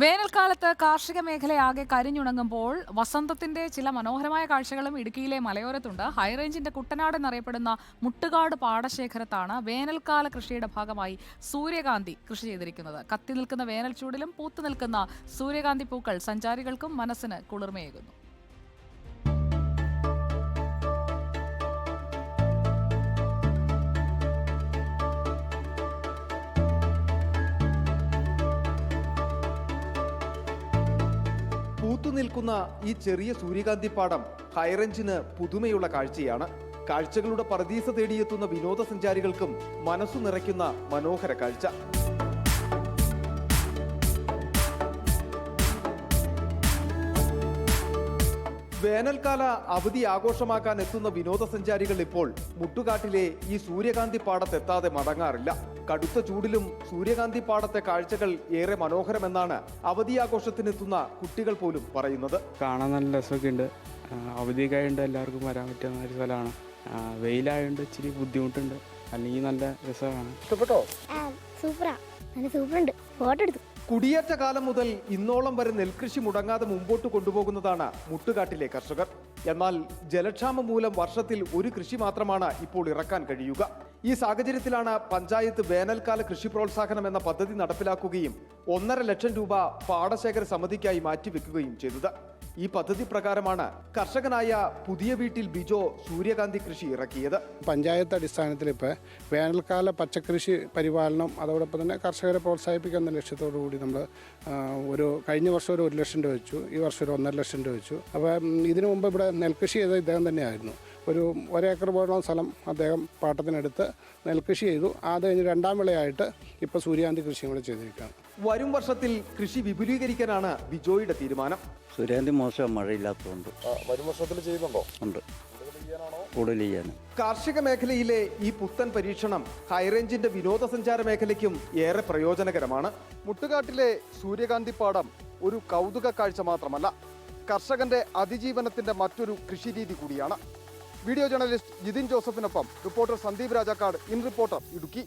വേനൽക്കാലത്ത് കാർഷിക മേഖലയാകെ കരിഞ്ഞുണങ്ങുമ്പോൾ വസന്തത്തിന്റെ ചില മനോഹരമായ കാഴ്ചകളും ഇടുക്കിയിലെ മലയോരത്തുണ്ട്. ഹൈറേഞ്ചിന്റെ കുട്ടനാട് എന്നറിയപ്പെടുന്ന മുട്ടുകാട് പാടശേഖരത്താണ് വേനൽക്കാല കൃഷിയുടെ ഭാഗമായി സൂര്യകാന്തി കൃഷി ചെയ്തിരിക്കുന്നത്. കത്തി നിൽക്കുന്ന വേനൽ ചൂടിലും പൂത്തു നിൽക്കുന്ന സൂര്യകാന്തി പൂക്കൾ സഞ്ചാരികൾക്കും മനസ്സിന് കുളിർമയേകുന്നു. പൂത്തുനിൽക്കുന്ന ഈ ചെറിയ സൂര്യകാന്തി പാടം ഹൈറേഞ്ചിന് പുതുമയുള്ള കാഴ്ചയാണ്. കാഴ്ചകളുടെ പറദീസ തേടിയെത്തുന്ന വിനോദസഞ്ചാരികൾക്കും മനസ്സു നിറയ്ക്കുന്ന മനോഹര കാഴ്ച. വേനൽക്കാല അവധി ആഘോഷമാക്കാൻ എത്തുന്ന വിനോദസഞ്ചാരികൾ ഇപ്പോൾ മുട്ടുകാട്ടിലെ ഈ സൂര്യകാന്തി പാടത്തെത്താതെ മടങ്ങാറില്ല. കടുത്ത ചൂടിലും സൂര്യകാന്തി പാടത്തെ കാഴ്ചകൾ ഏറെ മനോഹരമെന്നാണ് അവധി ആഘോഷത്തിനെത്തുന്ന കുട്ടികൾ പോലും പറയുന്നത്. കാണാൻ നല്ല രസമൊക്കെ ഉണ്ട് അവധിയൊക്കെ ആയതുകൊണ്ട് എല്ലാവർക്കും വരാൻ പറ്റുന്ന ഒരു സ്ഥലമാണ്. വെയിലായതുകൊണ്ട് ഇച്ചിരി ബുദ്ധിമുട്ടുണ്ട്. അല്ലെങ്കിൽ നല്ല രസമാണ്. ഇഷ്ടപ്പെട്ടോ സൂപ്പറാണ് സൂപ്പറാ. നല്ല സൂപ്പറുണ്ട്. ഫോട്ടോ എടുത്തു. കുടിയേറ്റ കാലം മുതൽ ഇന്നോളം വരെ നെൽകൃഷി മുടങ്ങാതെ മുമ്പോട്ട് കൊണ്ടുപോകുന്നതാണ് മുട്ടുകാട്ടിലെ കർഷകർ. എന്നാൽ ജലക്ഷാമം മൂലം വർഷത്തിൽ ഒരു കൃഷി മാത്രമാണ് ഇപ്പോൾ ഇറക്കാൻ കഴിയുക. ഈ സാഹചര്യത്തിലാണ് പഞ്ചായത്ത് വേനൽക്കാല കൃഷി പ്രോത്സാഹനം എന്ന പദ്ധതി നടപ്പിലാക്കുകയും ഒന്നര ലക്ഷം രൂപ പാടശേഖര സമിതിക്കായി മാറ്റിവെക്കുകയും ചെയ്തത്. ഈ പദ്ധതി പ്രകാരമാണ് കർഷകനായ പുതിയ വീട്ടിൽ ബിജോ സൂര്യകാന്തി കൃഷി ഇറക്കിയത്. പഞ്ചായത്ത് അടിസ്ഥാനത്തിൽ ഇപ്പോൾ വേനൽക്കാല പച്ചക്കൃഷി പരിപാലനം അതോടൊപ്പം തന്നെ കർഷകരെ പ്രോത്സാഹിപ്പിക്കുന്ന ലക്ഷ്യത്തോടു കൂടി നമ്മൾ ഒരു കഴിഞ്ഞ വർഷം ഒരു ഒരു ലക്ഷം രൂപ വെച്ചു ഈ വർഷം ഒരു ഒന്നര ലക്ഷം രൂപ വെച്ചു. അപ്പോൾ ഇതിനു മുമ്പ് ഇവിടെ നെൽകൃഷി ചെയ്ത ഇദ്ദേഹം തന്നെയായിരുന്നു. ഒരു ഒരേക്കർ പോലുള്ള സ്ഥലം അദ്ദേഹം പാട്ടത്തിനെടുത്ത് നെൽകൃഷി ചെയ്തു. അത് കഴിഞ്ഞ് രണ്ടാം വിളയായിട്ട് ഇപ്പോൾ സൂര്യാന്തി കൃഷിയും കൂടെ ചെയ്തിരിക്കുകയാണ്. വരും വർഷത്തിൽ കൃഷി വിപുലീകരിക്കാനാണ് ബിജോയുടെ തീരുമാനം. സൂര്യാന്തി മോശം മഴയില്ലാത്തതുകൊണ്ട്. വരും വർഷത്തിൽ ചെയ്യുന്നുണ്ടോ? ഉണ്ട്. കൂടുതൽ ചെയ്യാനും കാർഷിക മേഖലയിലെ ഈ പുത്തൻ പരീക്ഷണം ഹൈറേഞ്ചിന്റെ വിനോദസഞ്ചാര മേഖലയ്ക്കും ഏറെ പ്രയോജനകരമാണ്. മുട്ടുകാട്ടിലെ സൂര്യകാന്തി പാടം ഒരു കൗതുക കാഴ്ച മാത്രമല്ല കർഷകന്റെ അതിജീവനത്തിന്റെ മറ്റൊരു കൃഷിരീതി കൂടിയാണ്. Video journalist Jithin ജോസഫിനൊപ്പം reporter Sandeep Rajakkad in reporter Idukki.